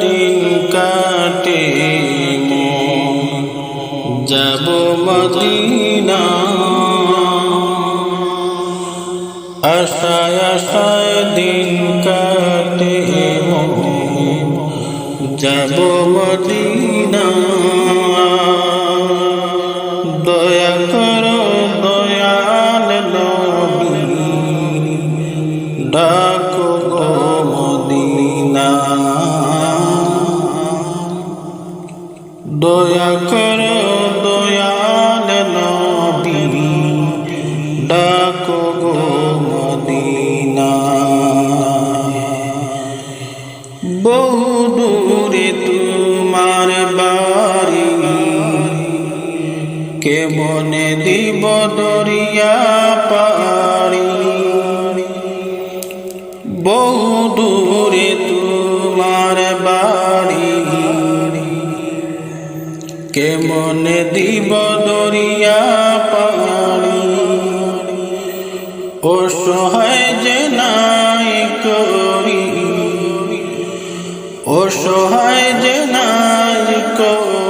দিন কাটে যাব মদিনা আশায় দিন কাটে যাব মদিনা দয়া করো দয়াল নবী কেমনে দিব দরিয়া পাড়ি? বহু দূরে তোমার বাড়ি। কেমনে দিব দরিয়া পাড়ি? অসহায় যে নাই করি। অসহায় যে নাই করি।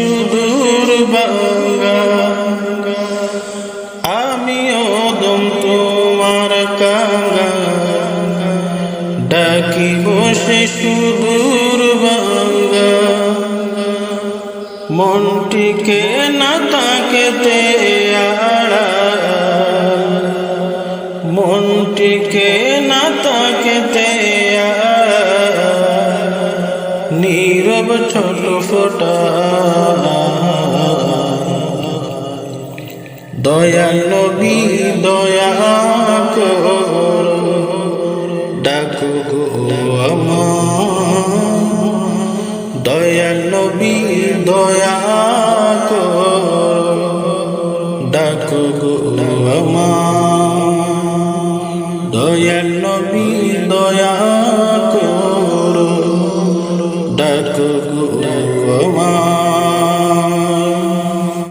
সুদূর বাঙ্গা আমিও দম তোমার কাঙ্গা। ডাকি বসে সুদূর বাঙ্গা। মনটিকে না তাকেতে আড়া। মনটিকে না তাকেতে ছোট দয়া নবী দয়া ডাকো গো আমার। দয়া নবী দয়া